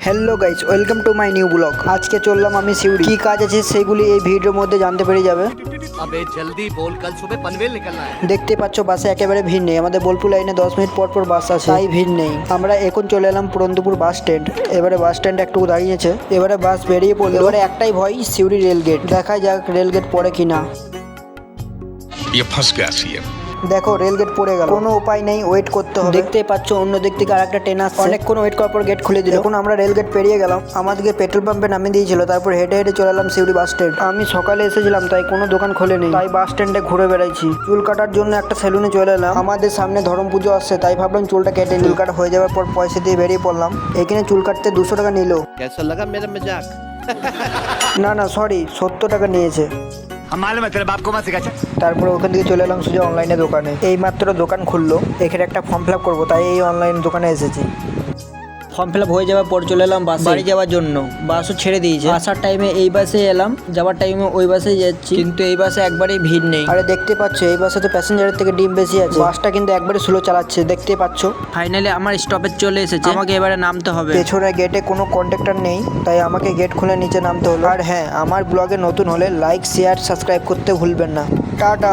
hello guys welcome to my new blog আজকে চললাম আমি সিউড়ি কি কাজ আছে সেগুলি এই ভিডিওর মধ্যে জানতে পেরে যাবে अबे जल्दी बोल कल सुबह पनवेल निकलना है দেখতে পাচ্ছ বাসে একেবারে ভিড় নেই আমাদের বোলপুর লাইনে দশ মিনিট পর পর বাস আছে তাই ভিড় নেই আমরা এখন চলে এলাম পুরন্দপুর বাস স্ট্যান্ড এবারে বাস স্ট্যান্ড একটু দাঁড়িয়েছে এবারে বাস বেরিয়ে পড়লো এবারে একটাই ভয় সিউড়ি রেলগেট দেখা যাক রেলগেট পড়ে কিনা ये फंस गया सीएम দেখো রেলগেট পড়ে গেল। কোনো উপায় নেই ওয়েট করতে হবে। দেখতে পাচ্ছ অন্য দিক থেকে আর একটা ট্রেন আসছে অনেকক্ষণ ওয়েট করার পর গেট খুলে দিল। এখন আমরা রেলগেট পেরিয়ে গেলাম। আমাদেরকে পেট্রোল পাম্পে নামিয়ে দিয়েছিল। তারপর হেঁটে হেঁটে চলে এলাম সিউড়ি বাস স্ট্যান্ড আমি সকালে এসেছিলাম তাই কোনো দোকান খোলে নেই তাই বাস স্ট্যান্ডে ঘুরে বেড়াইছি। চুল কাটার জন্য একটা সেলুনে চলে এলাম। আমাদের সামনে ধরম পুজো আসছে তাই ভাবলাম চুলটা কেটে চুল কাটা হয়ে যাওয়ার পর পয়সা দিয়ে বেরিয়ে পড়লাম। এখানে চুল কাটতে দুশো টাকা নিল। না না সরি সত্তর টাকা নিয়েছে। মালুম তোর বাপ কমা শিখাচ্ছে তারপরে ওখান থেকে চলে এলাম সোজা অনলাইনে দোকানে। এই মাত্র দোকান খুললো। এখানে একটা ফর্ম ফিল আপ করব, তাই এই অনলাইন দোকানে এসেছি। ফর্ম ফিল আপ হয়ে যাওয়ার পর চলে এলাম বাসে বাড়ি যাওয়ার জন্য। বাসও ছেড়ে দিয়েছে। আসার টাইমে এই বাসে এলাম যাওয়ার টাইমে ওই বাসে যাচ্ছি। কিন্তু এই বাসে একবারেই ভিড় নেই। আরে দেখতে পাচ্ছ এই বাসে তো প্যাসেঞ্জারের থেকে ডিম বেশি আছে। বাসটা কিন্তু একবারে স্লো চালাচ্ছে দেখতে পাচ্ছ। ফাইনালি আমার স্টপেজ চলে এসেছে। আমাকে এবারে নামতে হবে। পেছনে গেটে কোনো কন্ট্রাক্টর নেই তাই আমাকে গেট খুলে নিচে নামতে হলো। আর হ্যাঁ আমার ব্লগে নতুন হলে লাইক শেয়ার সাবস্ক্রাইব করতে ভুলবেন না। টাটা।